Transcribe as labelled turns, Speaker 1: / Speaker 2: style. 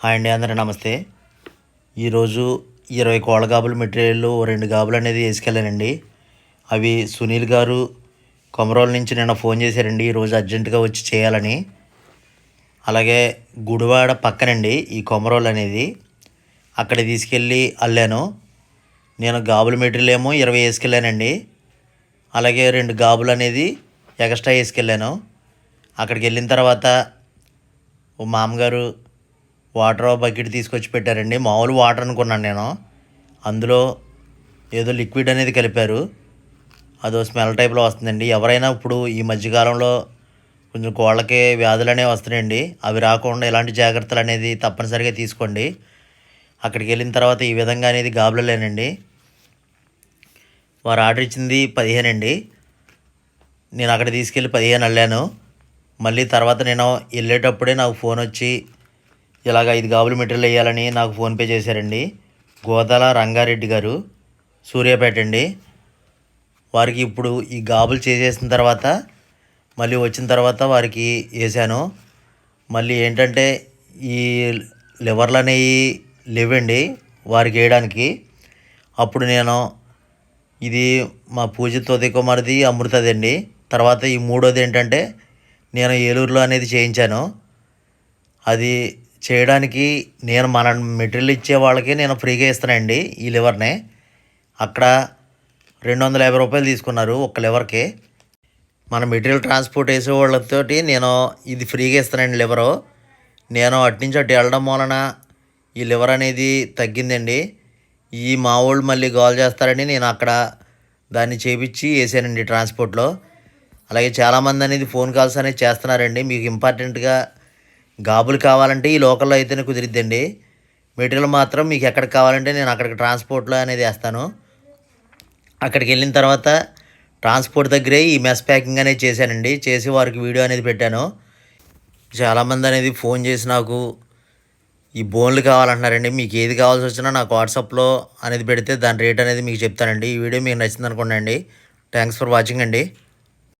Speaker 1: Hi అండి అందరూ నమస్తే. ఈరోజు ఇరవై కోళ్ళ గాబులు మెటీరియల్ ఓ రెండు గాబులు అనేది వేసుకెళ్ళానండి. అవి సునీల్ గారు కొమరోల నుంచి నిన్న ఫోన్ చేశారండి ఈరోజు అర్జెంటుగా వచ్చి చేయాలని. అలాగే గుడివాడ పక్కనండి ఈ కొమరోలు అనేది. అక్కడ తీసుకెళ్ళి అల్లాను. నేను గాబుల మెటీరియల్ ఏమో ఇరవై వేసుకెళ్ళానండి. అలాగే రెండు గాబులు అనేది ఎక్స్ట్రా వేసుకెళ్ళాను. అక్కడికి వెళ్ళిన తర్వాత ఓ మామగారు వాటర్ బకెట్ తీసుకొచ్చి పెట్టారండి. మామూలు వాటర్ అనుకున్నాను నేను. అందులో ఏదో లిక్విడ్ అనేది కలిపారు. అదో స్మెల్ టైప్లో వస్తుందండి. ఎవరైనా ఇప్పుడు ఈ మధ్యకాలంలో కొంచెం కోళ్ళకి వ్యాధులు అనేవి వస్తున్నాయండి. అవి రాకుండా ఇలాంటి జాగ్రత్తలు అనేది తప్పనిసరిగా తీసుకోండి. అక్కడికి వెళ్ళిన తర్వాత ఈ విధంగా అనేది గాబులలేనండి. వారు ఆర్డర్ ఇచ్చింది పదిహేను అండి నేను అక్కడ తీసుకెళ్ళి పదిహేను అల్లాను. మళ్ళీ తర్వాత నేను వెళ్ళేటప్పుడే నాకు ఫోన్ వచ్చి ఇలాగ ఐదు గాబులు మెటీరియల్ వేయాలని నాకు ఫోన్పే చేశారండి. గోదాల రంగారెడ్డి గారు సూర్యాపేట అండి. వారికి ఇప్పుడు ఈ గాబులు చేసేసిన తర్వాత మళ్ళీ వచ్చిన తర్వాత వారికి వేసాను మళ్ళీ ఏంటంటే ఈ లివర్లు అనేవి లేవండి వారికి వేయడానికి. అప్పుడు నేను ఇది మా పూజ ఉదయ్ కుమార్ది అమృతదండి తర్వాత ఈ మూడోది ఏంటంటే నేను ఏలూరులో అనేది చేయించాను. అది చేయడానికి నేను మన మెటీరియల్ ఇచ్చే వాళ్ళకి నేను ఫ్రీగా ఇస్తానండి ఈ లివర్ని. అక్కడ రెండు వందల యాభై రూపాయలు తీసుకున్నారు ఒక్క లివర్కి. మన మెటీరియల్ ట్రాన్స్పోర్ట్ వేసే వాళ్ళతోటి నేను ఇది ఫ్రీగా ఇస్తానండి లివరు. నేను అటు నుంచి అటు వెళ్ళడం వలన ఈ లివర్ అనేది తగ్గిందండి. ఈ మా వాళ్ళు మళ్ళీ గోల్ చేస్తారని నేను అక్కడ దాన్ని చేపించి వేసానండి ట్రాన్స్పోర్ట్లో. అలాగే చాలామంది అనేది ఫోన్ కాల్స్ అనేది చేస్తున్నారండి. మీకు ఇంపార్టెంట్గా గాబులు కావాలంటే ఈ లోకల్లో అయితేనే కుదిరిద్దండి. మెటీరియల్ మాత్రం మీకు ఎక్కడికి కావాలంటే నేను అక్కడికి ట్రాన్స్పోర్ట్లో అనేది వేస్తాను. అక్కడికి వెళ్ళిన తర్వాత ట్రాన్స్పోర్ట్ దగ్గరే ఈ మెస్ ప్యాకింగ్ అనేది చేశానండి. చేసి వారికి వీడియో అనేది పెట్టాను. చాలామంది అనేది ఫోన్ చేసి నాకు ఈ బోన్లు కావాలంటున్నారండి మీకు ఏది కావాల్సి వచ్చినా నాకు వాట్సాప్లో అనేది పెడితే దాని రేట్ అనేది మీకు చెప్తానండి. ఈ వీడియో మీకు నచ్చింది అనుకోండి థ్యాంక్స్ ఫర్ వాచింగ్ అండి.